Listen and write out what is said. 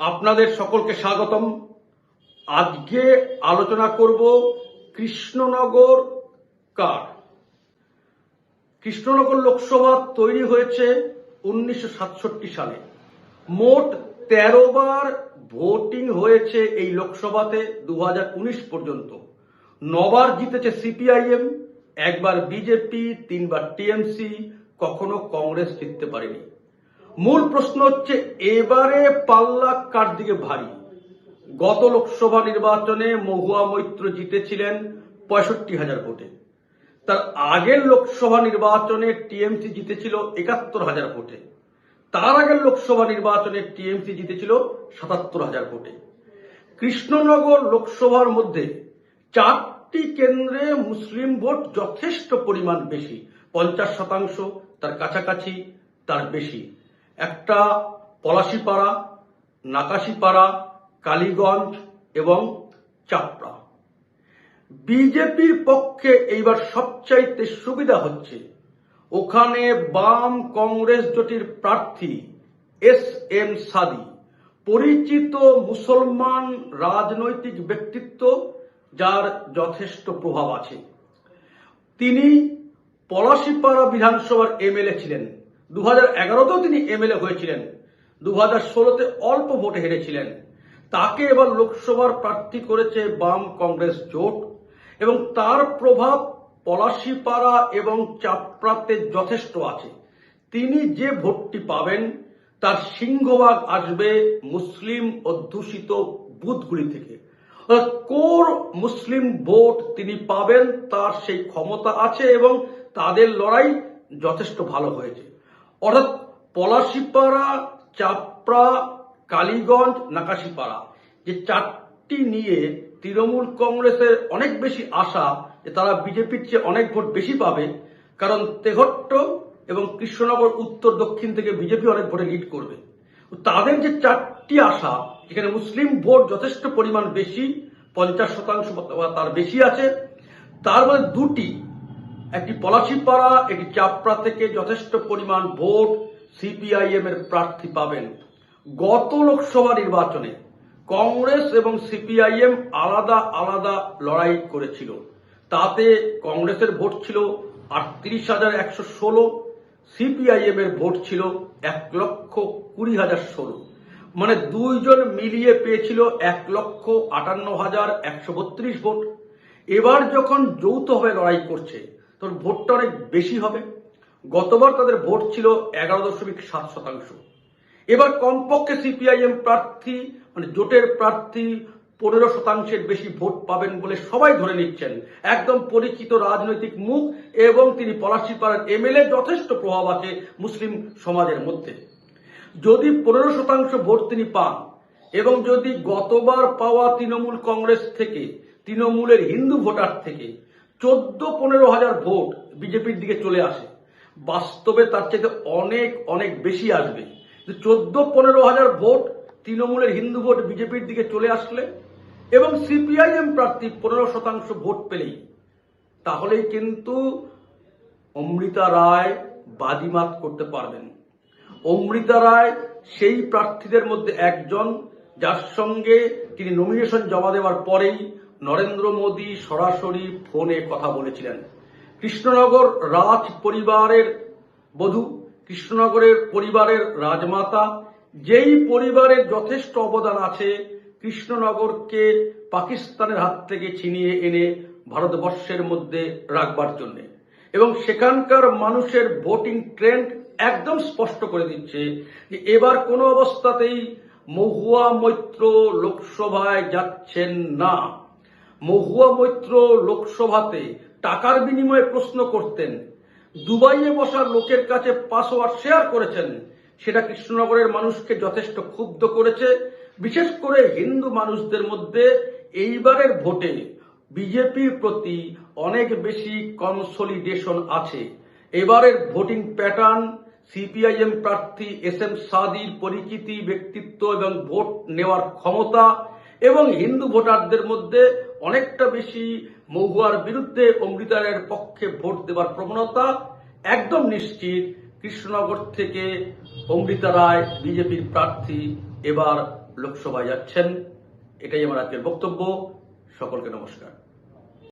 আপনাদের সকলকে স্বাগতম। আজকে আলোচনা করব কৃষ্ণনগর কার। কৃষ্ণনগর লোকসভা তৈরি হয়েছে উনিশশো সাতষট্টি সালে। মোট তেরো বার ভোটিং হয়েছে এই লোকসভাতে দু হাজার উনিশ পর্যন্ত। নবার জিতেছে সিপিআইএম, একবার বিজেপি, তিনবার টিএমসি, কখনো কংগ্রেস জিততে পারেনি। মূল প্রশ্ন হচ্ছে, এবারে পাল্লা কার দিকে ভারী? গত লোকসভা নির্বাচনে মহুয়া মৈত্র জিতেছিলেন পঁয়ষট্টি হাজার ভোটে। তার আগের লোকসভা নির্বাচনে টিএমসি জিতেছিল একাত্তর হাজার ভোটে। তার আগের লোকসভা নির্বাচনে টিএমসি জিতেছিল সাতাত্তর হাজার ভোটে। কৃষ্ণনগর লোকসভার মধ্যে চারটি কেন্দ্রে মুসলিম ভোট যথেষ্ট পরিমাণ বেশি, পঞ্চাশ শতাংশ, তার কাছাকাছি তার বেশি। একটা পলাশিপাড়া, নাকাশিপাড়া, কালীগঞ্জ এবং চাপড়া। বিজেপির পক্ষে এইবার সবচাইতে সুবিধা হচ্ছে, ওখানে বাম কংগ্রেস জোটির প্রার্থী এস এম সাদি, পরিচিত মুসলমান রাজনৈতিক ব্যক্তিত্ব যার যথেষ্ট প্রভাব আছে। তিনি পলাশিপাড়া বিধানসভার এমএলএ ছিলেন। দু হাজার এগারোতেও তিনি এমএলএ হয়েছিলেন। দু হাজার ষোলোতে অল্প ভোটে হেরেছিলেন। তাকে এবার লোকসভার প্রার্থী করেছে বাম কংগ্রেস জোট এবং তার প্রভাব পলাশিপাড়া এবং চাপড়াতে যথেষ্ট আছে। তিনি যে ভোটটি পাবেন, তার সিংহভাগ আসবে মুসলিম অধ্যুষিত বুথগুলি থেকে। কোর মুসলিম ভোট তিনি পাবেন, তার সেই ক্ষমতা আছে এবং তাদের লড়াই যথেষ্ট ভালো হয়েছে। অর্থাৎ পলাশিপাড়া, চাপড়া, কালীগঞ্জ, নাকাশিপাড়া। যে চারটি নিয়ে তৃণমূল কংগ্রেসের অনেক বেশি আশা যে তারা বিজেপির চেয়ে অনেক ভোট বেশি পাবে, কারণ তেঘট্ট এবং কৃষ্ণনগর উত্তর দক্ষিণ থেকে বিজেপি অনেক ভোটে লিড করবে। তাদের যে চারটি আশা, এখানে মুসলিম ভোট যথেষ্ট পরিমাণ বেশি, পঞ্চাশ শতাংশ বা তার বেশি আছে। তার মধ্যে দুটি একটি পলাশিপাড়া একটি চাপড়া থেকে যথেষ্ট পরিমাণ ভোট সিপিআইএম এর প্রার্থী পাবেন। গত লোকসভা নির্বাচনে কংগ্রেস এবং সিপিআইএম আলাদা আলাদা লড়াই করেছিল। তাতে কংগ্রেসের ভোট ছিল আটত্রিশ হাজার একশো ষোলো, সিপিআইএম এর ভোট ছিল এক লক্ষ কুড়ি হাজার ষোলো। মানে দুইজন মিলিয়ে পেয়েছিল এক লক্ষ আটান্ন হাজার একশো বত্রিশ ভোট। এবার যখন যৌথভাবে লড়াই করছে তখন ভোটটা অনেক বেশি হবে। গতবার তাদের ভোট ছিল এগারো দশমিক সাত শতাংশ। এবার কমপক্ষে সিপিআইএম প্রার্থী মানে জোটের প্রার্থী পনেরো শতাংশের বেশি ভোট পাবেন বলে সবাই ধরে নিচ্ছেন। একদম পরিচিত রাজনৈতিক মুখ এবং তিনি পলাশিপাড়ার এমএলএ যথেষ্ট প্রভাব আছে মুসলিম সমাজের মধ্যে। যদি পনেরো শতাংশ ভোট তিনি পান এবং যদি গতবার পাওয়া তৃণমূল কংগ্রেস থেকে, তৃণমূলের হিন্দু ভোটার থেকে চোদ্দ পনেরো হাজার ভোট বিজেপির দিকে চলে আসে। বাস্তবে তার চাইতে অনেক অনেক বেশি আসবে। চোদ্দ পনেরো হাজার ভোট তৃণমূলের হিন্দু ভোট বিজেপির দিকে চলে আসলে এবং সিপিআইএম প্রার্থী পনেরো শতাংশ ভোট পেলেই, তাহলেই কিন্তু অমৃতা রায় বাজিমাত করতে পারবেন। অমৃতা রায় সেই প্রার্থীদের মধ্যে একজন, যার সঙ্গে তিনি নমিনেশন জমা দেওয়ার পরেই নরেন্দ্র মোদী সরাসরি ফোনে কথা বলেছিলেন। কৃষ্ণনগর রাজ পরিবারের বধূ, কৃষ্ণনগরের পরিবারের রাজমাতা, যেই পরিবারের যথেষ্ট অবদান আছে, কৃষ্ণনগরকে পাকিস্তানের হাত থেকে ছিনিয়ে এনে ভারতবর্ষের মধ্যে রাখবার জন্য। এবং সেখানকার মানুষের ভোটিং ট্রেন্ড একদম স্পষ্ট করে দিচ্ছে যে এবার কোনো অবস্থাতেই মহুয়া মৈত্র লোকসভায় যাচ্ছেন না। মহুয়া মৈত্র লোকসভাতে টাকার বিনিময়ে প্রশ্ন করতেন, দুবাইয়ে বসা লোকের কাছে পাসওয়ার্ড শেয়ার করেছেন, সেটা কৃষ্ণনগরের মানুষকে যথেষ্ট ক্ষুব্ধ করেছে, বিশেষ করে হিন্দু মানুষদের মধ্যে এইবারের ভোটে বিজেপির প্রতি অনেক বেশি কনসলিডেশন আছে। এবারের ভোটিং প্যাটার্ন, সিপিআইএম প্রার্থী এস এম সাদির পরিচিতি, ব্যক্তিত্ব এবং ভোট নেওয়ার ক্ষমতা এবং হিন্দু ভোটারদের মধ্যে অনেকটা বেশি মহুয়ার বিরুদ্ধে অমৃতারের পক্ষে ভোট দেবার প্রবণতা একদম নিশ্চিত কৃষ্ণনগর থেকে অমৃতা রায়, বিজেপির প্রার্থী, এবার লোকসভায় যাচ্ছেন। এটাই আমার আজকের বক্তব্য। সকলকে নমস্কার।